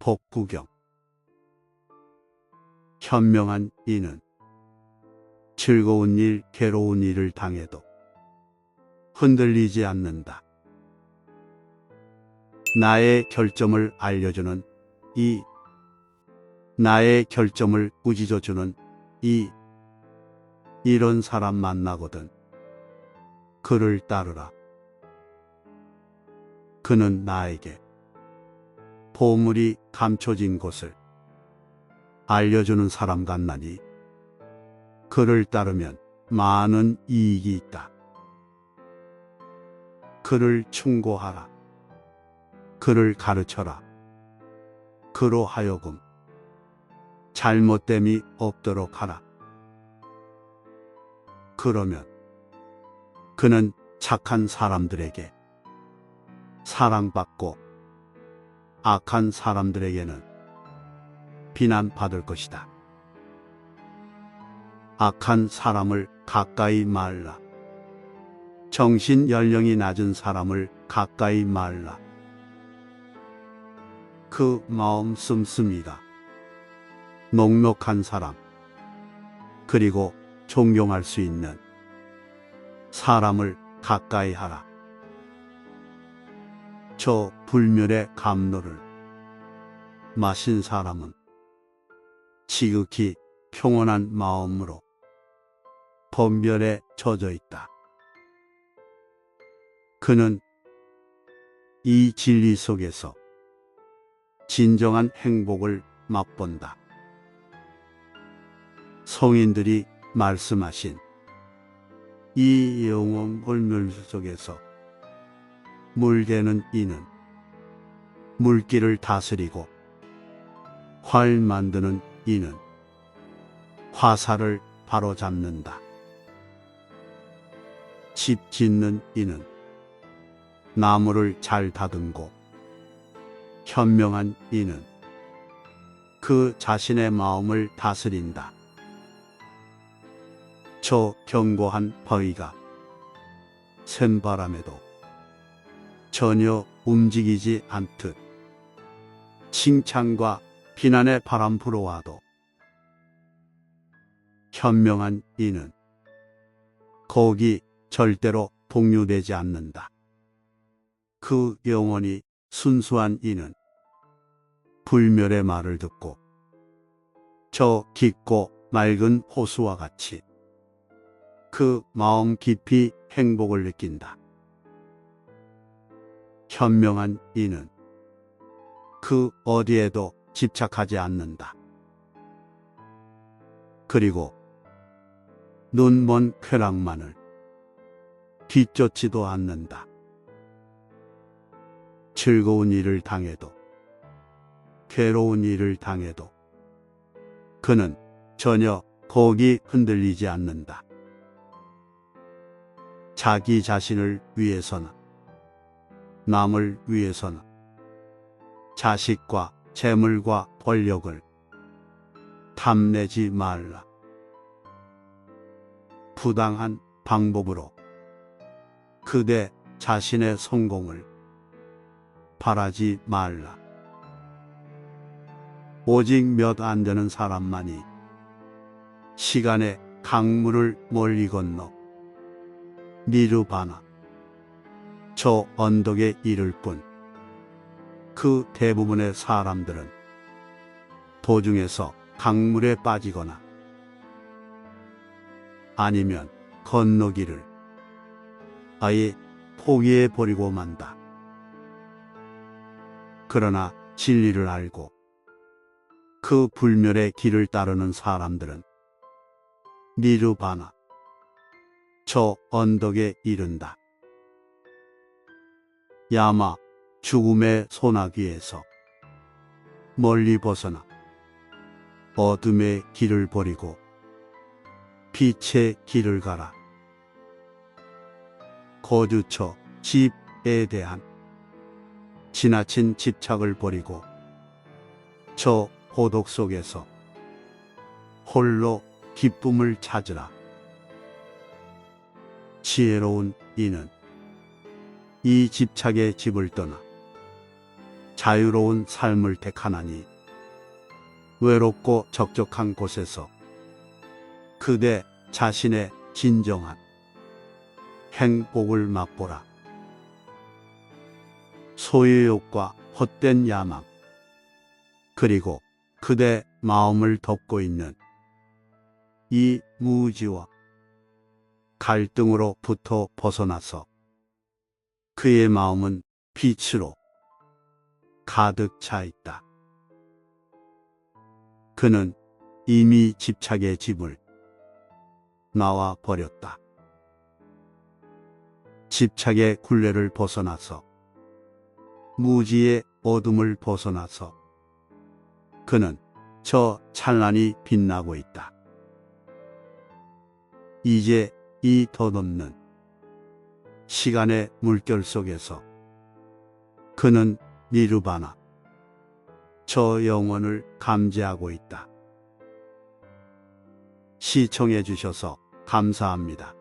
복구경 현명한 이는 즐거운 일, 괴로운 일을 당해도 흔들리지 않는다. 나의 결점을 알려주는 이, 나의 결점을 꾸짖어주는 이, 이런 사람 만나거든. 그를 따르라. 그는 나에게 보물이 감춰진 곳을 알려주는 사람 같나니 그를 따르면 많은 이익이 있다. 그를 충고하라. 그를 가르쳐라. 그로 하여금 잘못됨이 없도록 하라. 그러면 그는 착한 사람들에게 사랑받고 악한 사람들에게는 비난받을 것이다. 악한 사람을 가까이 말라. 정신 연령이 낮은 사람을 가까이 말라. 그 마음 씀씀이가 녹록한 사람, 그리고 존경할 수 있는 사람을 가까이 하라. 저 불멸의 감로를 마신 사람은 지극히 평온한 마음으로 번별에 젖어 있다. 그는 이 진리 속에서 진정한 행복을 맛본다. 성인들이 말씀하신 이 영원 불멸 속에서 물개는 이는 물기를 다스리고 활 만드는 이는 화살을 바로잡는다. 집 짓는 이는 나무를 잘 다듬고 현명한 이는 그 자신의 마음을 다스린다. 저 견고한 바위가 센 바람에도 전혀 움직이지 않듯 칭찬과 비난의 바람 불어와도 현명한 이는 거기 절대로 동요되지 않는다. 그 영혼이 순수한 이는 불멸의 말을 듣고 저 깊고 맑은 호수와 같이 그 마음 깊이 행복을 느낀다. 현명한 이는 그 어디에도 집착하지 않는다. 그리고 눈먼 쾌락만을 뒤쫓지도 않는다. 즐거운 일을 당해도 괴로운 일을 당해도 그는 전혀 거기 흔들리지 않는다. 자기 자신을 위해서나 남을 위해서나 자식과 재물과 권력을 탐내지 말라. 부당한 방법으로 그대 자신의 성공을 바라지 말라. 오직 몇 안 되는 사람만이 시간의 강물을 멀리 건너 니르바나 저 언덕에 이를 뿐 그 대부분의 사람들은 도중에서 강물에 빠지거나 아니면 건너기를 아예 포기해 버리고 만다. 그러나 진리를 알고 그 불멸의 길을 따르는 사람들은 니르바나 저 언덕에 이른다. 야마 죽음의 소나기에서 멀리 벗어나 어둠의 길을 버리고 빛의 길을 가라. 거주처 집에 대한 지나친 집착을 버리고 저 고독 속에서 홀로 기쁨을 찾으라. 지혜로운 이는 이 집착의 집을 떠나 자유로운 삶을 택하나니 외롭고 적적한 곳에서 그대 자신의 진정한 행복을 맛보라. 소유욕과 헛된 야망, 그리고 그대 마음을 덮고 있는 이 무지와 갈등으로부터 벗어나서 그의 마음은 빛으로 가득 차 있다. 그는 이미 집착의 짐을 나와 버렸다. 집착의 굴레를 벗어나서 무지의 어둠을 벗어나서 그는 저 찬란히 빛나고 있다. 이제 이 덧없는 시간의 물결 속에서 그는 니르바나 저 영혼을 감지하고 있다. 시청해 주셔서 감사합니다.